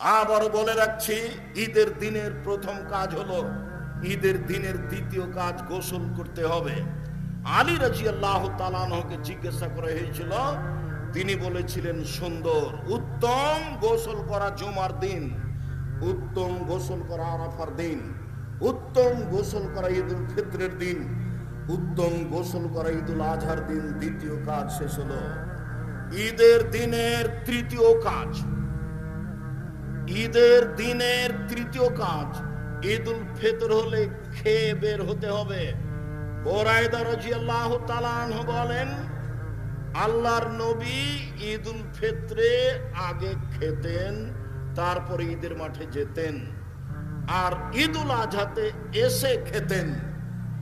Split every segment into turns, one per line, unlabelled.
আবার বলে রাখছি, ঈদের দিনের প্রথম কাজ হলো, ঈদের দিনের দ্বিতীয় কাজ গোসল করতে হবে। আলী রাজি আল্লাহ তালানহকে জিজ্ঞাসা করা হয়েছিল, তিনি বলেছিলেন, সুন্দর, উত্তম গোসল করা জুমার দিন, উত্তম গোসল করা আরাফার দিন, উত্তম গোসল করা ঈদুল ফিত্রের দিন, উত্তম গোসল করা ঈদুল আজহার দিন, দ্বিতীয় কাজ শেষ হলো। ঈদের দিনের তৃতীয় কাজ ঈদের দিনের তৃতীয় কাজ, ঈদুল ফিতর হলে খেয়ে বের হতে হবে। বোরায়দা তাআলা আনহু বলেন, আল্লাহর নবী ঈদুল ফিতরে আগে খেতেন, তারপরে ঈদের মাঠে যেতেন। আর ঈদুল আজহাতে এসে খেতেন।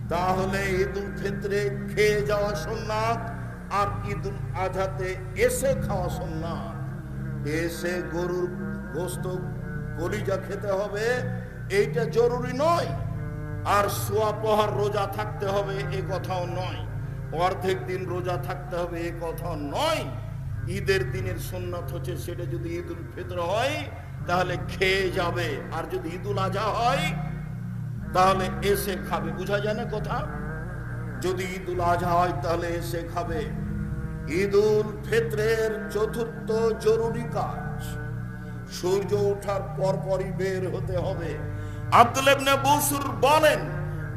তাহলে ঈদুল ফিতরে খেয়ে যাওয়া সুন্নাত আর ঈদুল আজহাতে এসে খাওয়া সুন্নাত। এসে গরুর গোস্ত কলিজা খেতে হবে, এইটা জরুরি নয়। আর সোয়া পহার রোজা থাকতে হবে, এ কথাও নয়। অর্ধেক দিন রোজা থাকতে হবে, এ কথাও নয়। ঈদের দিনের সুন্নাত হচ্ছে, সেটা যদি ঈদুল ফিতর হয়, তাহলে খেয়ে যাবে। আর যদি ঈদুল আজহা হয়, তাহলে এসে খাবে। বোঝা যায় না কথা? যদি ঈদুল আজহা হয়, তাহলে এসে খাবে। ঈদুল ফিতরের চতুর্থ জরুরি কাজ। সূর্য ওঠার পরপরই বের হতে হবে। আব্দুল ইবনে বসুর বলেন,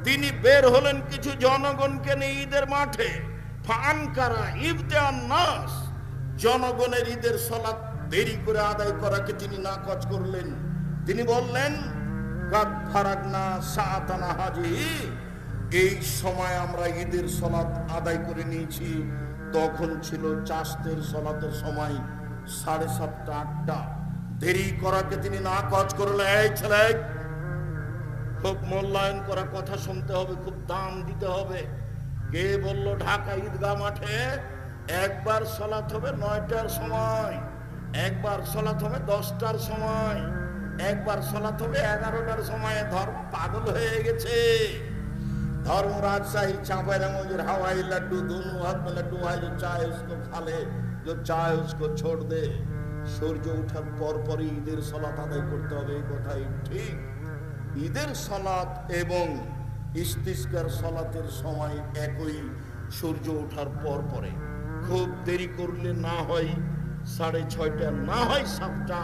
তিনি বের হলেন কিছু জনগণকে নিয়ে ঈদের মাঠে। ফানকারা ইবদান নাস জনগণের ঈদের সলাৎ দেরি করে আদায় করাকে তিনি নাকচ করলেন। তিনি বললেন, কাদ ফারাগনা সাআতানা হাজি, এই সময় আমরা ঈদের সলাৎ আদায় করে নিয়েছি। তখন ছিল চাষতের সলাতের সময় সাড়ে সাতটা, আটটা। দেরি করাকে তিনি না কাজ করলে এই ছেলে খুব মূল্যায়ন করা কথা শুনতে হবে খুব দাম দিতে হবে কে বলল ঢাকা ঈদগাহ মাঠে একবার সলাৎ হবে নয়টার সময় একবার সলাৎ হবে দশটার সময় একবার সলাৎ হবে এগারোটার সময় ধর্ম পাগল হয়ে গেছে धर्म राजशाही चापे मुझे हवाई लड्डू दोनों हाथ में लड्डू है जो चाहे उसको खा ले जो चाहे उसको छोड़ दे সূর্য ওঠার পর পরই ঈদের সলাত আদায় করতে হবে, এই কথাই ঠিক। ঈদের সলাত এবং ইস্তিস্কার সলাতের সময় একই সূর্য ওঠার পর পরে খুব দেরি করলে না হয়, সাড়ে ছয়টা, না হয় সাতটা,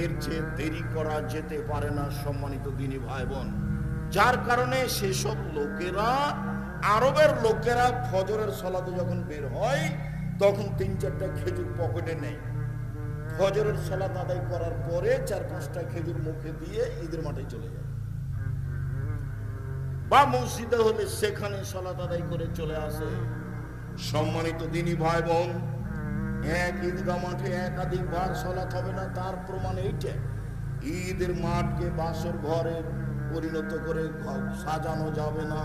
এর চেয়ে দেরি করা যেতে পারে না, সম্মানিত দিনী ভাই বোন যার কারণে সেসব লোকেরা, আরবের লোকেরা ফজরের সলাতে যখন বের হয়, তখন তিন চারটা খেজুর পকেটে নেয়। ফজরের সলাত আদায় করার পরে চার পাঁচটা খেজুর মুখে দিয়ে ঈদের মাঠে চলে যায়। বা মসজিদে হলে সেখানে সলাত আদায় করে চলে আসে। সম্মানিত দিনী ভাই বোন, এক ঈদগাহ মাঠে একাধিক একাধিকবার সলাত হবে না, তার প্রমাণ এইটা। ঈদের মাঠকে বাসর ঘরে পরিণত করে সাজানো যাবে না,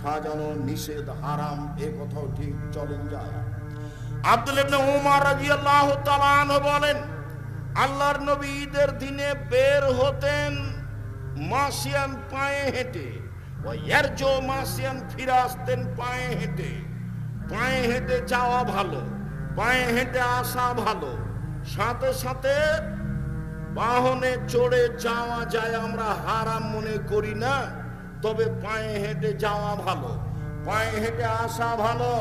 সাজানো নিষেধ, হারাম, এ কথাও ঠিক চলেন যায়। আব্দুল ইবনে উমর রাদিয়াল্লাহু তাআলা বলেন, আল্লাহর নবী দিনে বের হতেন মাসিয়ান পায়ে হেঁটে ফিরে আসতেন হেঁটে। হেঁটে যাওয়া ভালো হেঁটে আসা ভালো। সাথে সাথে বাহনে চড়ে যাওয়া যায় আমরা হারাম মনে করি না, তবে পায়ে হেঁটে যাওয়া ভালো। পায়ে হেঁটে আসা ভালো।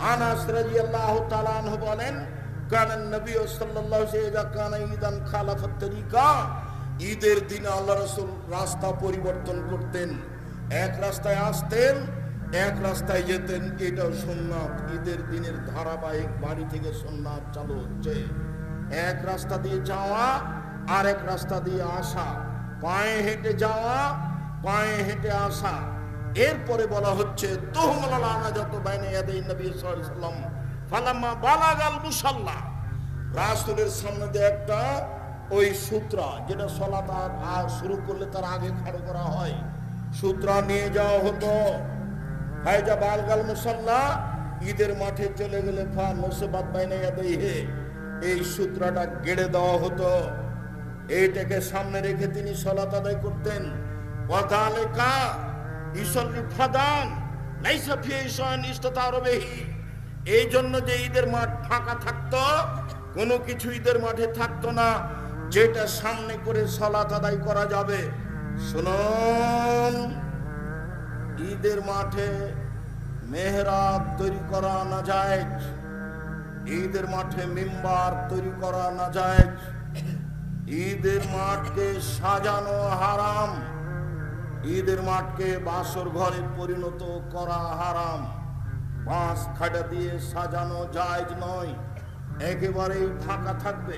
আনাস রাদিয়াল্লাহু তাআলা আনহু বলেন কারণ নবী সাল্লাল্লাহু আলাইহি কানা ঈদান খালাফাত তরিকা। ঈদের দিনে আল্লাহ রাসূল রাস্তা পরিবর্তন করতেন। এক রাস্তায় আসতেন, এক রাস্তায় যেতেন। এটাও সুন্নাত। ঈদের দিনের ধারাবাহিক বাড়ি থেকে সুন্নাত চালু হচ্ছে। এক রাস্তা দিয়ে যাওয়া আর এক রাস্তা দিয়ে আসা। পায়ে হেঁটে যাওয়া, পায়ে হেঁটে আসা। এরপরে বলা হচ্ছে একটা ওই সূত্রা, যেটা শুরু করলে তার আগে করা হয়। সূত্রা নিয়ে যাওয়া হতো মুসাল্লা, ঈদের মাঠে চলে গেলে হে এই সূত্রটা গেড়ে দেওয়া হতো। এইটাকে সামনে রেখে তিনি সলাত আদায় করতেন। ওয়াদালেকা ইসল্লি ফাদান লাইসা ফি ইসান এই জন্য যে ঈদের মাঠ ফাঁকা থাকতো, কোনো কিছু ঈদের মাঠে থাকতো না, যেটা সামনে করে সলাত আদায় করা যাবে। শুনুন, ঈদের মাঠে মেহরাব তৈরি করা না যায় ঈদের মাঠে মিম্বার তৈরি করা না যায় ঈদের মাঠকে সাজানো হারাম। ঈদের মাঠকে বাসর ঘরে পরিণত করা হারাম। বাঁশ খাটা দিয়ে সাজানো জায়জ নয়। একেবারেই ফাঁকা থাকবে।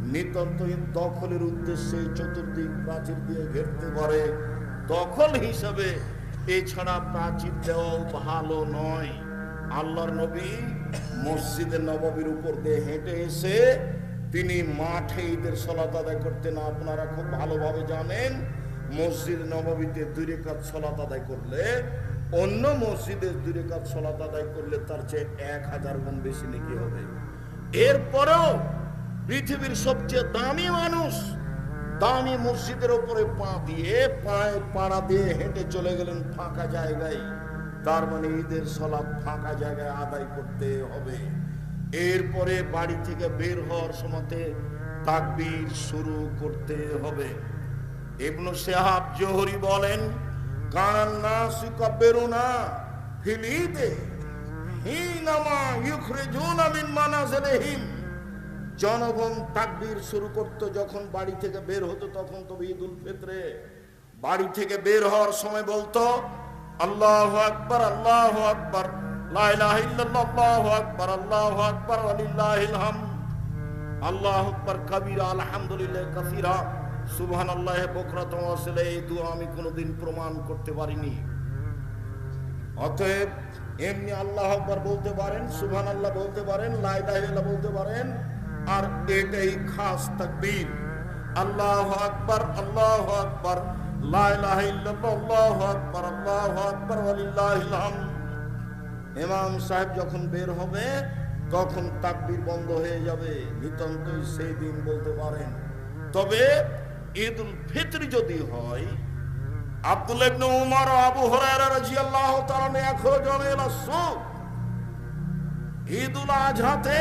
নিতান্তই দখলের উদ্দেশ্যে চতুর্দিক প্রাচীর দিয়ে ঘেরতে পারে। দখল হিসাবে এছাড়া প্রাচীর দেওয়াও ভালো নয়। আল্লাহর নবী মসজিদের নবাবীর উপর দিয়ে হেঁটে এসে তিনি মাঠে ঈদের সলাত আদায় করতেন। আপনারা খুব ভালোভাবে জানেন মসজিদ নবাবিতে দুই রেখাত সলাত আদায় করলে, অন্য মসজিদে দুই রেখাত সলাত আদায় করলে তার চেয়ে এক হাজার গুণ বেশি নাকি হবে। এরপরেও পৃথিবীর সবচেয়ে দামি মানুষ দামি মসজিদের উপরে পা দিয়ে পায়ে পাড়া দিয়ে হেঁটে চলে গেলেন ফাঁকা জায়গায়। তার মানে ঈদের সলাপ ফাঁকা জায়গায় আদায় করতে হবে। এরপরে বাড়ি থেকে বের হওয়ার সময়তে তাকবীর শুরু করতে হবে। ইবনু শাহাব জোহরি বলেন, কানান নাসু কাব্বেরুনা ফিলিতে, হিনামা ইউখরিজুনা মিন মানাজিলিহিম জনগণ তাকবীর শুরু করত যখন বাড়ি থেকে বের হতো, তখন তো ঈদুল ফিতরে বাড়ি থেকে বের হওয়ার সময় বলতো, আল্লাহু আকবার আল্লাহু আকবার আল্লাহু আকবার, কবীরা, আলহামদুলিল্লাহ, কাসীরা সুবহানাল্লাহ বকরাতুম ওয়া আসিলা এই আমি কোনোদিন প্রমাণ করতে পারিনি। অতএব এমনি আল্লাহ বলতে পারেন সুবহান আল্লাহ বলতে পারেন বলতে পারেন, আর এটাই খাস তাকবীর। আল্লাহ আল্লাহ আল্লাহ আল্লাহ যখন বের হবে, তখন তাকবীর বন্ধ হয়ে যাবে। নিতান্তই সেই দিন বলতে পারেন। তবে ঈদুল ফিতর যদি হয়, আব্দুল ইবনে উমর আবু হুরায়রা রাদিয়াল্লাহু তাআলা ইয়াখরুজুনা ইলা সুক ঈদুল আজহাতে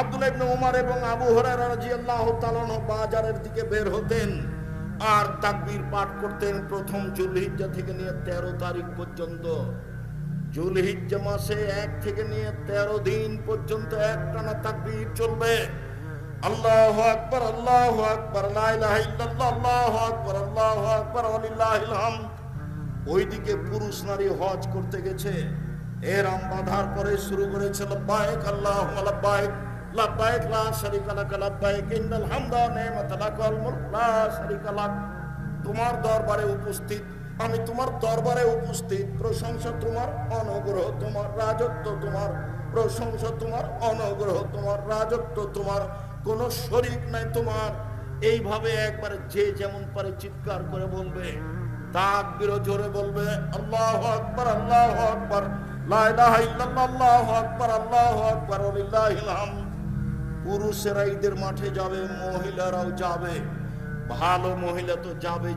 আব্দুল ইবনে উমর এবং আবু হুরায়রা রাদিয়াল্লাহু তাআলা বাজারের দিকে বের হতেন আর তাকবীর পাঠ করতেন প্রথম জুলহিজ্জা থেকে নিয়ে 13 তারিখ পর্যন্ত। জুলহিজ্জা মাসে এক থেকে নিয়ে 13 দিন পর্যন্ত একটানা তাকবীর চলবে। আল্লাহু আল্লাহু আল্লাহু আল্লাহু ওইদিকে পুরুষ নারী হজ করতে গেছে। এরাম বাঁধার পরে শুরু করেছে লাব্বাইক লাব্বাইক লা তোমার দরবারে উপস্থিত, আমি তোমার দরবারে উপস্থিত, প্রশংসা তোমার, অনুগ্রহ তোমার, রাজত্ব তোমার, প্রশংসা তোমার, অনুগ্রহ তোমার, রাজত্ব তোমার। কোনো শরিক নাই তোমার। এইভাবে একবার যে যেমন পারে চিৎকার করে বলবে জোরে বলবে, আল্লাহু আল্লাহু ভালো মহিলা তো যাবে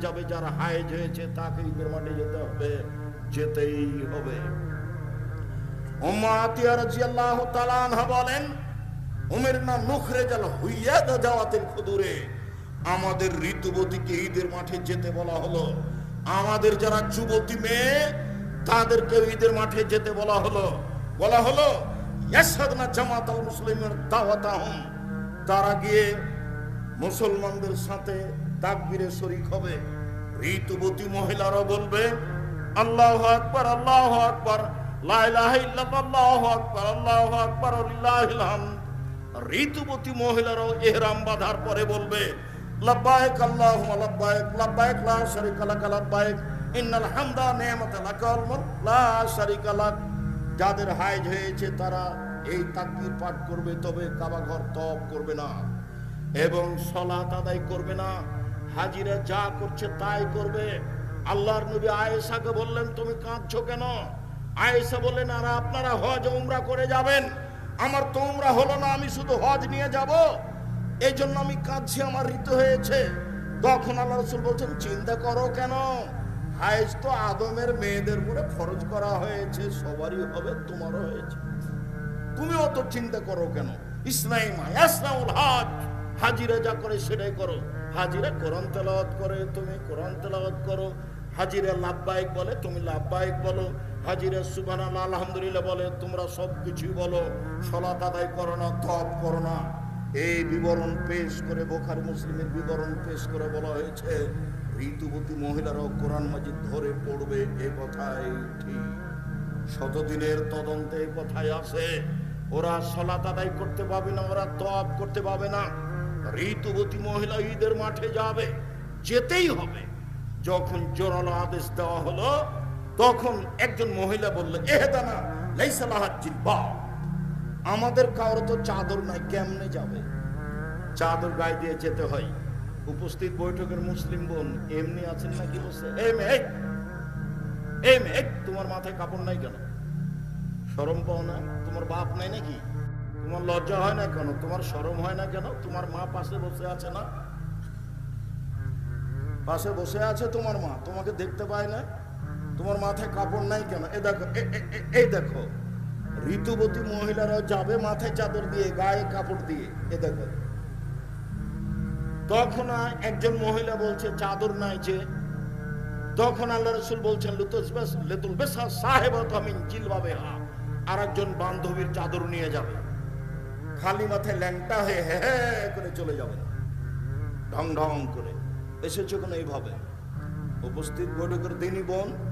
হয়েছে, তাকে ঈদের মাঠে যেতে হবে, যেতেই হবে। বলেন উমের না নুখরে জাল হুইয়া দাওয়াতের খুদুরে। আমাদের ঋতুবতীকে ঈদের মাঠে যেতে বলা হলো। আমাদের যারা যুবতী মেয়ে তাদেরকে ঈদের মাঠে যেতে বলা হলো। বলা হলো ইয়াসাদনা জামাত আল মুসলিমের দাওয়াতাহুম। তারা গিয়ে মুসলমানদের সাথে তাকবীরে শরিক হবে। ঋতুবতী মহিলারা বলবে, আল্লাহ আকবার আল্লাহ আকবার, লা ইলাহা ইল্লাল্লাহ, আল্লাহু আকবার আল্লাহু আকবার ওয়ালিল্লাহিল হামদ। ঋতুবতী মহিলারাও এহরাম বাঁধার পরে বলবে লাব্বাইক আল্লাহুম্মা লাব্বাইক লাব্বাইক লা শারীকা লাক লাব্বাইক ইন্নাল হামদা নি'মাতা লাক ওয়াল মুলক, লা শারীকা লাক। যাদের হাইজ হয়েছে তারা এই তাকবীর পাঠ করবে, তবে কাবা ঘর তপ করবে না এবং সলাত আদায় করবে না। হাজিরা যা করছে তাই করবে। আল্লাহর নবী আয়েশাকে বললেন, তুমি কাঁদছো কেন? আয়েশা বললেন, আর আপনারা হজ, উমরা করে যাবেন। আমার তোমরা হলো না, আমি শুধু হজ নিয়ে যাব। এই জন্য আমি কাঁদছি, আমার ঋতু হয়েছে। তখন আল্লাহ রসুল বলছেন, চিন্তা করো কেন? হাইজ তো আদমের মেয়েদের উপরে খরচ করা হয়েছে, সবারই হবে, তোমারও হয়েছে। তুমি অত চিন্তা করো কেন? ইসলাম ইসলামুল হজ। হাজিরা যা করে সেটাই করো। হাজিরা কোরআন তেলাওয়াত করে, তুমি কোরআন তেলাওয়াত করো। হাজিরা লাভবাহিক বলে, তুমি লাভবাহিক বলো। হাজিরা আলহামদুলিল্লাহ বলে, তোমরা বলো করো না করো না। এই বিবরণ পেশ করে বোখার মুসলিমের বিবরণ পেশ করে বলা হয়েছে, ঋতুবতী মহিলারাও কোরআন মাজিদ ধরে পড়বে এ ঠিক। শতদিনের তদন্তে কথাই আছে, ওরা সলাত আদায় করতে পাবে না, ওরা তপ করতে পাবে না। ঋতুবতী মহিলা ঈদের মাঠে যাবে, যেতেই হবে। যখন জোরালো আদেশ দেওয়া হলো তখন একজন মহিলা বলল, এহেদানা আমাদের কারও তো চাদর নাই, কেমনে যাবে? চাদর গায়ে দিয়ে যেতে হয়। উপস্থিত বৈঠকের মুসলিম বোন, এমনি আছেন নাকি তোমার মাথায় কাপড় নাই কেন? শরম পাও না, তোমার বাপ নাই নাকি? তোমার লজ্জা হয় না কেন? তোমার শরম হয় না কেন? তোমার মা পাশে বসে আছে না? পাশে বসে আছে তোমার মা, তোমাকে দেখতে পায় না? তোমার মাথায় কাপড় নাই কেন? এ দেখো এই দেখো। ঋতুবতী মহিলারাও যাবে মাথায় চাদর দিয়ে, গায়ে কাপড় দিয়ে। এ দেখো। তখন একজন মহিলা বলছে, চাদর নাই যে। তখন আল্লাহ রসুল বলছেন লেতুল বেসা সাহেব আর একজন বান্ধবীর চাদর নিয়ে যাবে। খালি মাথায় ল্যাংটা হয়ে হে করে চলে যাবে। ঢং ঢং করে। এসেছে কোনো এইভাবে? উপস্থিত বৈঠকের দিনই বোন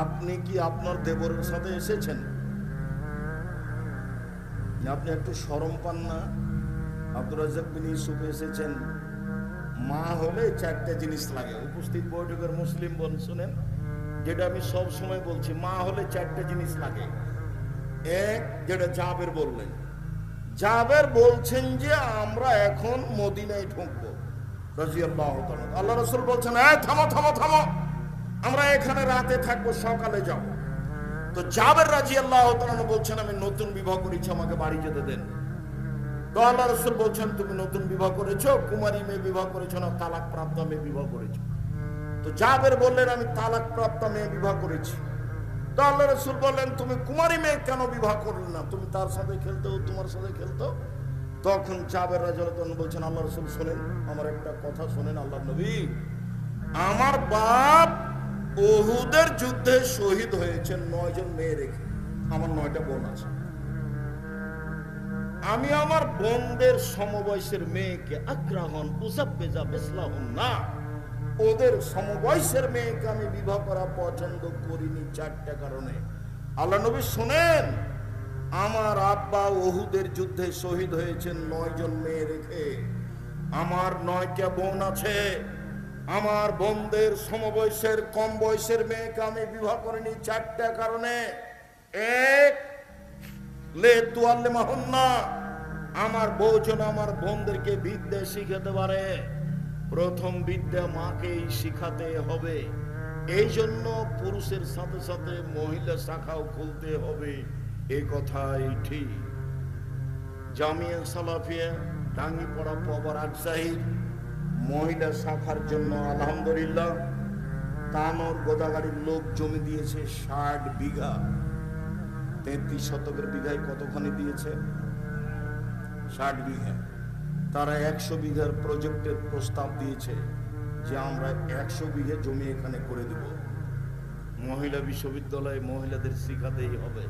আপনি কি আপনার দেবরের সাথে এসেছেন? আপনি একটু সরম পান না? আব্দুর রাজাক বিন ইউসুফ এসেছেন। মা হলে চারটা জিনিস লাগে। উপস্থিত বৈঠকের মুসলিম বোন, শুনেন? যেটা আমি সব সময় বলছি, মা হলে চারটা জিনিস লাগে। এক, যেটা জাবের বললেন। জাবের বলছেন যে, আমরা এখন মদিনায় ঢুকবো। রাজিয়াল্লাহু আল্লাহ রসুল বলছেন, এই থামো থামো থামো। আমরা এখানে রাতে থাকব, সকালে যাব। তো জাবের রাজিয়াল্লাহু তাআলা বলছেন, আমি নতুন বিবাহ করেছি, আমাকে বাড়ি যেতে দেন। তো আল্লাহ রসুল বলছেন, তুমি নতুন বিবাহ করেছ? কুমারী মেয়ে বিবাহ করেছ না তালাক প্রাপ্ত মেয়ে বিবাহ করেছ? তো জাবের বললেন, আমি তালাক প্রাপ্ত মেয়ে বিবাহ করেছি। তো আল্লাহ রসুল বললেন, তুমি কুমারী মেয়ে কেন বিবাহ করলে না? তুমি তার সাথে খেলতো তোমার সাথে খেলতো? তখন জাবের রাজন বলছেন আল্লাহ রসুল, শোনেন, আমার একটা কথা শোনেন আল্লাহ নবী, আমার বাপ ওহুদের যুদ্ধে শহীদ হয়েছে নয়জন মেয়ে রেখে। আমার নয়টা বোন আছে। আমি আমার বোনদের সমবয়সের মেয়েকে আগ্রাহন বেসলাহন না। ওদের সমবয়সের মেয়েকে আমি বিবাহ করা পছন্দ করিনি চারটা কারণে। আল্লাহ নবী শোনেন, আমার আব্বা ওহুদের যুদ্ধে শহীদ হয়েছেন নয়জন মেয়ে রেখে। আমার নয়টা বোন আছে। আমার বোনদের সমবয়সের কম বয়সের মেয়েকে আমি বিবাহ করিনি চারটা কারণে। এক, লে তুয়াল্লে মাহুন্না। আমার বউ যেন আমার বোনদেরকে বিদ্যা শিখাতে পারে। প্রথম বিদ্যা মাকেই শিখাতে হবে। এই জন্য পুরুষের সাথে সাথে মহিলা শাখাও খুলতে হবে। এ কথাই ঠিক। জামিয়া সালাফিয়া টাঙ্গিপাড়া পবার আকসাহির মহিলা শাখার জন্য আলহামদুলিল্লাহ তানর গোদাগাড়ির লোক জমি দিয়েছে ষাট বিঘা। তেত্রিশ শতকের বিঘায় কতখানি দিয়েছে? ষাট বিঘা। তারা একশো বিঘার প্রজেক্টের প্রস্তাব দিয়েছে যে আমরা একশো বিঘে জমি এখানে করে দেব। মহিলা বিশ্ববিদ্যালয়ে মহিলাদের শিখাতেই হবে।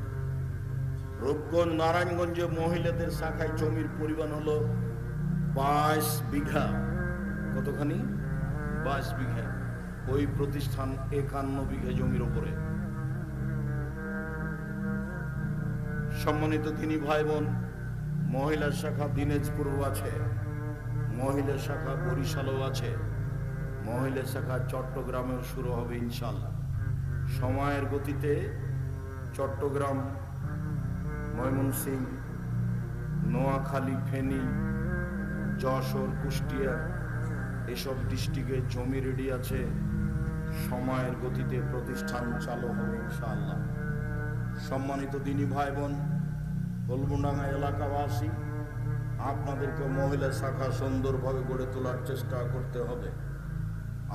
রূপগঞ্জ, নারায়ণগঞ্জে মহিলাদের শাখায় জমির পরিমাণ হলো বাইশ বিঘা। কতখানি? বাইশ বিঘে। ওই প্রতিষ্ঠান একান্ন বিঘে জমির ওপরে। সম্মানিত তিনি ভাই বোন মহিলা শাখা দিনাজপুরও আছে, মহিলা শাখা বরিশালও আছে, মহিলা শাখা চট্টগ্রামেও শুরু হবে ইনশাল্লাহ সময়ের গতিতে চট্টগ্রাম ময়মনসিং নোয়াখালী, ফেনী, যশোর, কুষ্টিয়া এসব ডিস্ট্রিক্টে জমি রেডি আছে, সময়ের গতিতে প্রতিষ্ঠান চালু হবে ইনশাআল্লাহ। সম্মানিত দিনী ভাই বোন কলমুডাঙ্গা এলাকাবাসী, আপনাদেরকে মহিলা শাখা সুন্দরভাবে গড়ে তোলার চেষ্টা করতে হবে।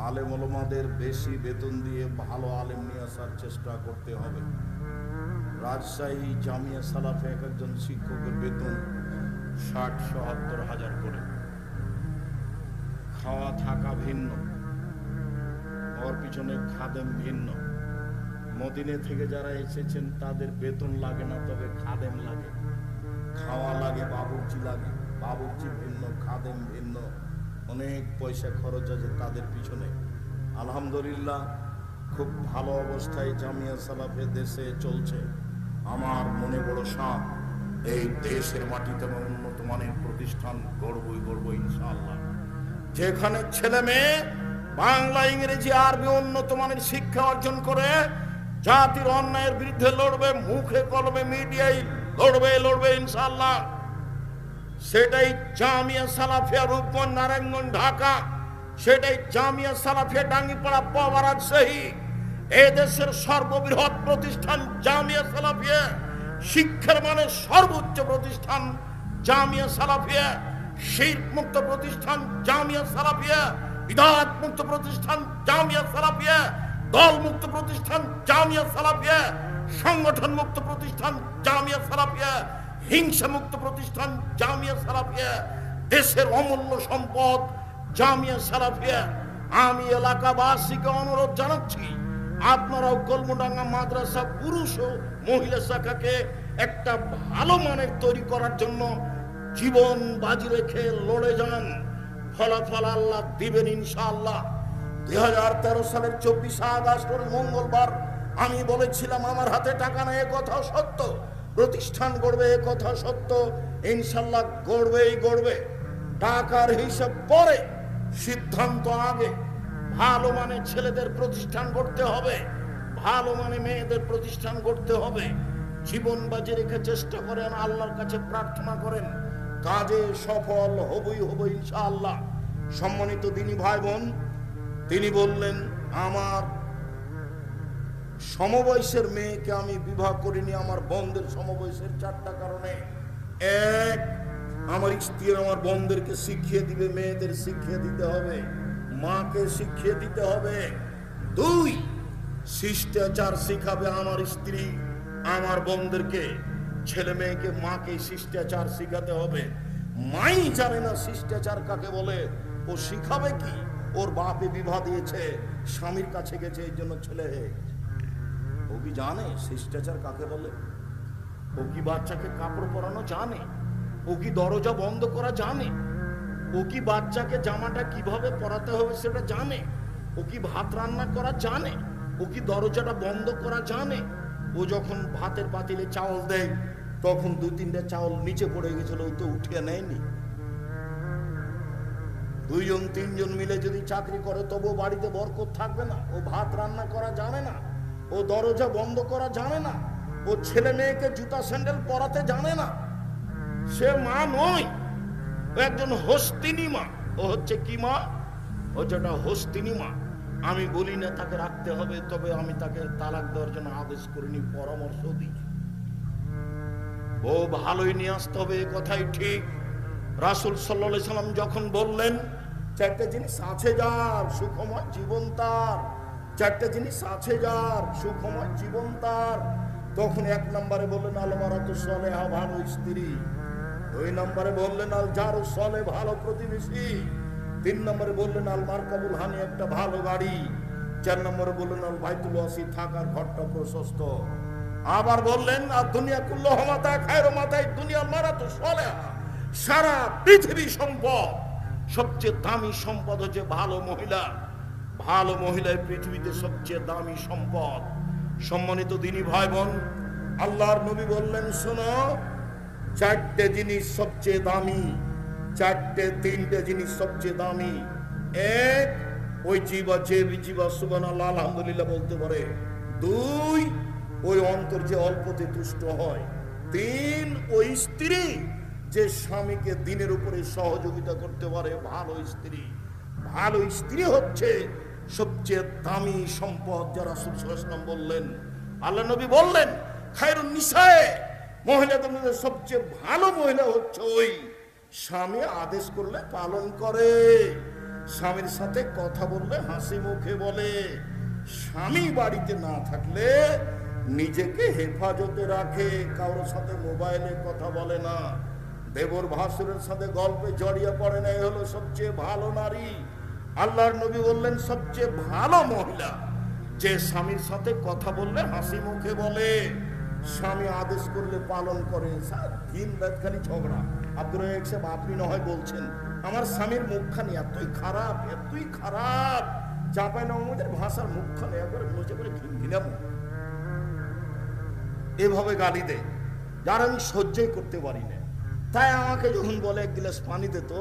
আলেম ওলমাদের বেশি বেতন দিয়ে ভালো আলেম নিয়ে আসার চেষ্টা করতে হবে। রাজশাহী জামিয়া সালাফে এক একজন শিক্ষকের বেতন ষাট সত্তর হাজার করে। খাওয়া থাকা ভিন্ন। ওর পিছনে খাদেম ভিন্ন। মদিনে থেকে যারা এসেছেন, তাদের বেতন লাগে না, তবে খাদেম লাগে। খাওয়া লাগে, বাবুর্চি লাগে। বাবুর্চি ভিন্ন, খাদেম ভিন্ন। অনেক পয়সা খরচ আছে তাদের পিছনে। আলহামদুলিল্লাহ, খুব ভালো অবস্থায় জামিয়া সালাফে দেশে চলছে। আমার মনে বড় সাপ। এই দেশের মাটিতে উন্নত মানের প্রতিষ্ঠান গড়বই গড়বই, ইনশাআল্লাহ। যেখানে ছেলে মেয়ে বাংলা, ইংরেজি, আরবি উন্নত মানের শিক্ষা অর্জন করে, জাতির অন্যায়ের বিরুদ্ধে লড়বে, মুখে কলমে মিডিয়ায় লড়বে লড়বে ইনশাল্লাহ সেটাই জামিয়া সালাফিয়া রূপগঞ্জ, নারায়ণগঞ্জ, ঢাকা। সেটাই জামিয়া সালাফিয়া ডাঙ্গিপাড়া পাওয়া রাজশাহী এ দেশের সর্ববৃহৎ প্রতিষ্ঠান জামিয়া সালাফিয়া। শিক্ষার মানে সর্বোচ্চ প্রতিষ্ঠান জামিয়া সালাফিয়া। শিল্প মুক্ত প্রতিষ্ঠান জামিয়া সালাফিয়া বিধাত মুক্ত প্রতিষ্ঠান জামিয়া সালাফিয়া দল মুক্ত প্রতিষ্ঠান জামিয়া সালাফিয়া সংগঠন মুক্ত প্রতিষ্ঠান জামিয়া সালাফিয়া হিংসা মুক্ত প্রতিষ্ঠান জামিয়া সালাফিয়া, দেশের অমূল্য সম্পদ জামিয়া সালাফিয়া। আমি এলাকাবাসীকে অনুরোধ জানাচ্ছি, আপনারাও কলমডাঙ্গা মাদ্রাসা পুরুষ ও মহিলা শাখাকে একটা ভালো মানের তৈরি করার জন্য জীবন বাজি রেখে লড়ে যান। ফলাফল আল্লাহ দিবেন ইনশাআল্লাহ। দুই হাজার তেরো সালের চব্বিশে আগস্ট মঙ্গলবার আমি বলেছিলাম, আমার হাতে টাকা নেই কথা সত্য। প্রতিষ্ঠান গড়বে কথা সত্য। ইনশাল্লাহ গড়বেই গড়বে। টাকার হিসাব পরে, সিদ্ধান্ত আগে। ভালো মানে ছেলেদের প্রতিষ্ঠান করতে হবে। ভালো মানে মেয়েদের প্রতিষ্ঠান করতে হবে। জীবন বাজি রেখে চেষ্টা করেন, আল্লাহর কাছে প্রার্থনা করেন। কাজে সফল হবই হব ইনশাআল্লাহ। সম্মানিত দিনী ভাই বোন তিনি বললেন, আমার সমবয়সের মেয়েকে আমি বিবাহ করিনি, আমার বন্ধের সমবয়সের চারটা কারণে। এক, আমার স্ত্রী আমার বন্ধেরকে শিখিয়ে দিবে, মেয়েদের শিখিয়ে দিতে হবে, মাকে শিখিয়ে দিতে হবে। দুই, শিষ্টাচার শিখাবে আমার স্ত্রী আমার বন্ধেরকে। ছেলে মেয়েকে মাকে শিষ্টাচার শিখাতে হবে। মাই জানে না শিষ্টাচার কাকে বলে। ও শিখাবে কি? ওর বাপে বিবাহ দিয়েছে, স্বামীর কাছে গেছে, এই জন্য ছেলে। ও কি জানে শিষ্টাচার কাকে বলে? ও কি বাচ্চাকে কাপড় পরানো জানে? ও কি দরজা বন্ধ করা জানে? ও কি বাচ্চাকে জামাটা কীভাবে পরাতে হবে সেটা জানে? ও কি ভাত রান্না করা জানে? ও কি দরজাটা বন্ধ করা জানে? ও যখন ভাতের পাতিলে চাউল দেয়, তখন দু তিনটা চাউল নিচে পড়ে গেছিল ও তো উঠিয়ে নেয়নি। দুইজন, তিনজন মিলে যদি চাকরি করে তবু বাড়িতে বরকত থাকবে না। ও ভাত রান্না করা জানে না। ও দরজা বন্ধ করা জানে না। ও ছেলে মেয়েকে জুতা, স্যান্ডেল পরাতে জানে না। সে মা নয় একজন হস্তিনী মা। ও হচ্ছে কি মা? ও যেটা হস্তিনী মা। আমি বলি না তাকে রাখতে হবে, তবে আমি তাকে তালাক দেওয়ার জন্য আদেশ করিনি পরামর্শ দিই। ও ভালোই নিয়ে আসতে হবে এ কথাই ঠিক। রাসুল সাল্লা সাল্লাম যখন বললেন, চারটে জিনিস আছে যার, সুখময় জীবন তার। চারটে জিনিস আছে যার, সুখময় জীবন তার। তখন এক নম্বরে বললেন, আলমারাত সলে ভালো স্ত্রী। দুই নম্বরে বললেন আল জারু সলে ভালো প্রতিবেশী। তিন নম্বরে বললেন, আল মার্কাবুল হানি একটা ভালো গাড়ি। চার নম্বরে বললেন, আল বাইতুল ওয়াসি থাকার ঘরটা প্রশস্ত। আবার বললেন, আর দুনিয়া কুল্লো মাথা খায়ের মাথায় দুনিয়া মারা তো সলে সারা পৃথিবী সম্পদ। সবচেয়ে দামি সম্পদ হচ্ছে ভালো মহিলা। ভালো মহিলায় পৃথিবীতে সবচেয়ে দামি সম্পদ। সম্মানিত দিনী ভাই বোন আল্লাহর নবী বললেন, শোনো, চারটে জিনিস সবচেয়ে দামি। চারটে, তিনটে জিনিস সবচেয়ে দামি। এক, ওই জীবা, যে জীবা সুবান আল্লাহ আলহামদুলিল্লাহ বলতে পারে। দুই, ওই অন্তর যে অল্পতে তুষ্ট হয়। তিন, ওই স্ত্রী যে স্বামীকে দিনের উপরে সহযোগিতা করতে পারে। ভালো স্ত্রী। ভালো স্ত্রী হচ্ছে সবচেয়ে দামি সম্পদ যারা সুসলাম বললেন। আল্লাহ নবী বললেন, খায়রুন নিসায়। মহিলাদের মধ্যে সবচেয়ে ভালো মহিলা হচ্ছে ওই স্বামী আদেশ করলে পালন করে। স্বামীর সাথে কথা বললে হাসি মুখে বলে। স্বামী বাড়িতে না থাকলে নিজেকে হেফাজতে রাখে। কারোর সাথে মোবাইলে কথা বলে না। দেবর ভাসুরের সাথে গল্পে জড়িয়ে পড়ে না, এ হলো সবচেয়ে ভালো নারী। আল্লাহর নবী বললেন, সবচেয়ে ভালো মহিলা যে স্বামীর সাথে কথা বললে হাসি মুখে বলে। স্বামী আদেশ করলে পালন করে। দিন রাত খালি ঝগড়া। আব্দুর রাজাক সাহেব আপনি না হয় বলছেন আমার স্বামীর মুখখানি এতই খারাপ এতই খারাপ চাপাই নগদের ভাষার মুখখানি একবারে মজে করে ঘিনঘিনা মুখ এভাবে গালি দেয়। যার আমি সহ্যই করতে পারি না। তাই আমাকে যখন বলে এক গ্লাস পানি দিত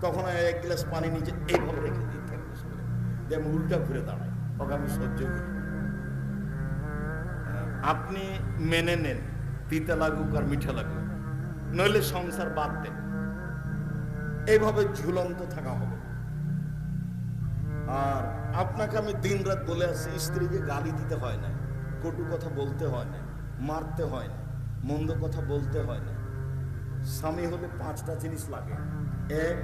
তখন এক গ্লাস পানি নিচে এইভাবে রেখে করে। যে আমি উল্টা ঘুরে দাঁড়াই আমি সহ্য করি। হ্যাঁ, আপনি মেনে নেন তিতা লাগুক আর মিঠা লাগুক। নইলে সংসার বাদ দেন এইভাবে ঝুলন্ত থাকা হবে। আর আপনাকে আমি দিন রাত বলে আসছি, স্ত্রীকে গালি দিতে হয় না। কটু কথা বলতে হয় না, মারতে হয় না, মন্দ কথা বলতে হয় না। স্বামী হলে পাঁচটা জিনিস লাগে। এক,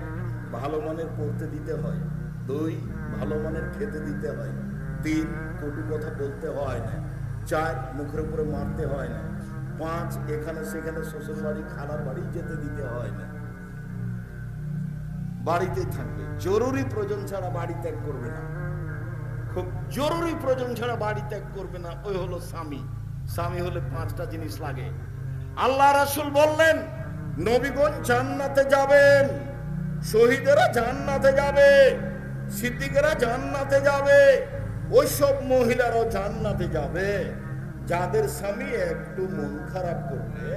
ভালো মানের পড়তে দিতে হয়। দুই, ভালো মানের খেতে দিতে হয়। তিন, কটু কথা বলতে হয় না। চার, মুখের উপরে মারতে হয় না। পাঁচ, এখানে সেখানে শ্বশুর বাড়ি খালার বাড়ি যেতে দিতে হয় না। বাড়িতেই থাকবে। জরুরি প্রয়োজন ছাড়া বাড়ি ত্যাগ করবে না। খুব জরুরি প্রয়োজন ছাড়া বাড়ি ত্যাগ করবে না। ওই হলো স্বামী। স্বামী হলে পাঁচটা জিনিস লাগে। আল্লাহ রাসুল বললেন, নবীগণ জান্নাতে যাবেন, শহীদেরা জান্নাতে যাবে, সিদ্দিকেরা জান্নাতে যাবে, ওইসব মহিলারাও জান্নাতে যাবে। যাদের স্বামী একটু মন খারাপ করলে,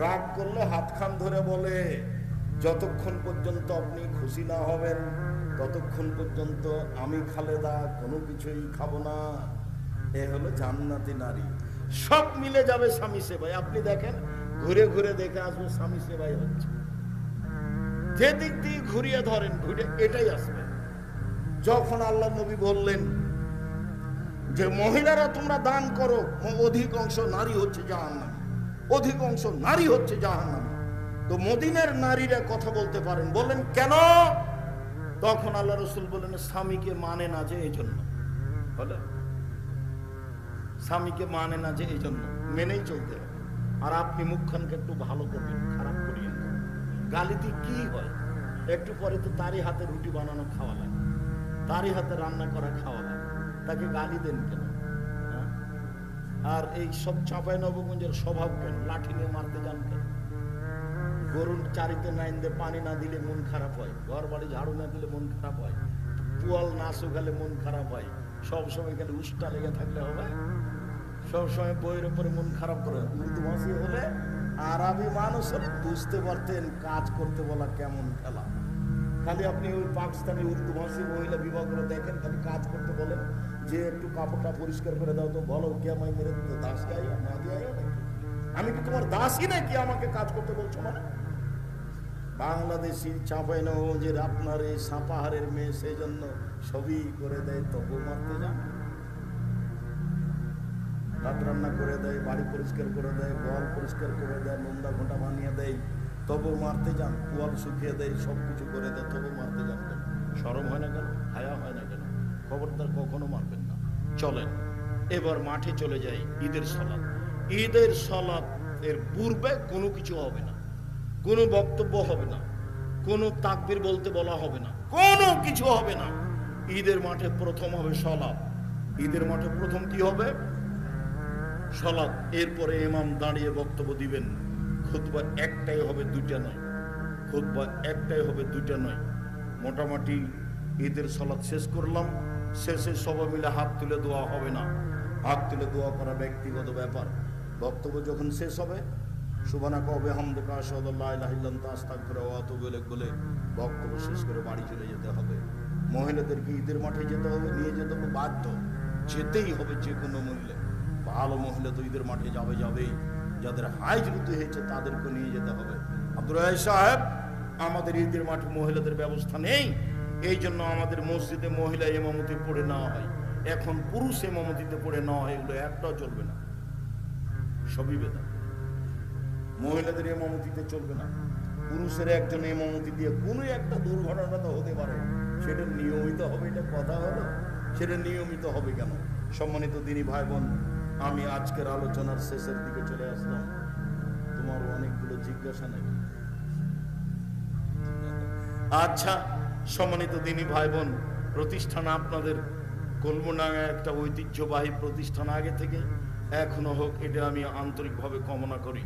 রাগ করলে হাত খান ধরে বলে, যতক্ষণ পর্যন্ত আপনি খুশি না হবেন, ততক্ষণ পর্যন্ত আমি খালেদা, কোনো কিছুই খাব না। এ হলো জান্নাতি নারী। সব মিলে যাবে স্বামী সেবাই আপনি দেখেন, ঘুরে ঘুরে দেখে আসবে স্বামী সেবাই হচ্ছে। যে দিক দিয়ে ঘুরিয়ে ধরেন, ঘুরে এটাই আসবে। যখন আল্লাহ নবী বললেন যে মহিলারা তোমরা দান করো অধিক অংশ নারী হচ্ছে জাহান্নামী। অধিক অংশ নারী হচ্ছে জাহান্নামী। তো মদিনের নারীরা কথা বলতে পারেন। বললেন, কেন? তখন আল্লাহ রসুল বললেন, স্বামীকে মানে না যে এই জন্য স্বামীকে মানে না যে এই জন্য মেনেই চলতে হবে। আর আপনি মুখখানকে একটু ভালো করবেন, খারাপ করিয়ে গালিতে কি হয়? একটু পরে তো তারই হাতে রুটি বানানো খাওয়া লাগে। তারই হাতে রান্না করা খাওয়া লাগে। তাকে গালি দেন কেন? হ্যাঁ? আর এই সব চাঁপাই নবগঞ্জের স্বভাব কেন? লাঠি নিয়ে মারতে যান কেন? গরুর চারিতে নাইন দিয়ে পানি না দিলে মন খারাপ হয়। ঘর বাড়ি ঝাড়ু না দিলে মন খারাপ হয়। পুয়াল না শুকালে মন খারাপ হয়। সব সময় গেলে উষ্টা লেগে থাকলে হবে। সব সময় বইয়ের উপরে মন খারাপ করে। উর্দু ভাষী হলে আরবি মানুষ বুঝতে পারতেন কাজ করতে বলা কেমন খেলা। খালি আপনি ওই পাকিস্তানি উর্দু ভাষী মহিলা বিভাগগুলো দেখেন, খালি কাজ করতে বলেন। যে একটু কাপড়টা পরিষ্কার করে দাও তো বলো, কে আমায় মেরে দিতে দাস গাই না দিয়ে আমি কি তোমার দাসই নাকি আমাকে কাজ করতে বলছো মানে? বাংলাদেশি চাঁপাই নবজের আপনার এই সাপাহারের মেয়ে সেই জন্য সবই করে দেয়, তবু মারতে যান ভাত রান্না করে দেয়, বাড়ি পরিষ্কার করে দেয় বল পরিষ্কার করে দেয়, নোংরা ঘণ্টা বানিয়ে দেয়, তবু মারতে যান পোয়াল শুকিয়ে দেয় সব কিছু করে দেয়, তবু মারতে যান সরম হয় না কেন? হায়া হয় না খবরদার কখনো মারবেন না। চলেন, এবার মাঠে চলে যাই ঈদের সলাৎ ঈদের সলাৎ এর পূর্বে কোনো কিছু হবে না, কোনো বক্তব্য হবে না, কোনো তাকবির বলতে বলা হবে না, কোনো কিছু হবে না। ঈদের মাঠে প্রথম হবে সলাৎ ঈদের মাঠে প্রথম কি হবে? সলাৎ এরপরে এমাম দাঁড়িয়ে বক্তব্য দিবেন। খুতবা একটাই হবে, দুইটা নয়। খুতবা একটাই হবে, দুইটা নয়। মোটামুটি ঈদের সলাৎ শেষ করলাম। শেষে সবাই মিলে হাত তুলে দোয়া হবে না। হাত তুলে দোয়া করা ব্যক্তিগত ব্যাপার। বক্তব্য যখন শেষ হবে, সুবানা কবে হামদুকা অত বলে বক্তব্য শেষ করে বাড়ি চলে যেতে হবে। মহিলাদেরকে ঈদের মাঠে যেতে হবে? নিয়ে যেতে হবে? বাধ্য। যেতেই হবে যে কোনো মূল্যে। ভালো মহিলা তো ঈদের মাঠে যাবে যাবেই। যাদের হাইজ ঋতু হয়েছে তাদেরকে নিয়ে যেতে হবে। আব্দুল সাহেব, আমাদের ঈদের মাঠে মহিলাদের ব্যবস্থা নেই। এই জন্য আমাদের মসজিদে মহিলা এমামতি পড়ে নেওয়া হয়। এখন পুরুষ এমামতিতে পড়ে নেওয়া হয়, এগুলো একটাও চলবে না। সবই বেদা। মহিলাদের এমামতিতে চলবে না। পুরুষের একজন এমামতি দিয়ে কোনো একটা দুর্ঘটনা তো হতে পারে। সেটা নিয়মিত হবে, এটা কথা হলো। সেটা নিয়মিত হবে কেন? সম্মানিত দিনী ভাই বোন আমি আজকের আলোচনার শেষের দিকে চলে আসলাম। তোমার অনেকগুলো জিজ্ঞাসা নাকি? আচ্ছা সম্মানিত দিনই ভাই বোন প্রতিষ্ঠান আপনাদের কলমডাঙ্গা একটা ঐতিহ্যবাহী প্রতিষ্ঠান আগে থেকে এখনও হোক, এটা আমি আন্তরিকভাবে কামনা করি।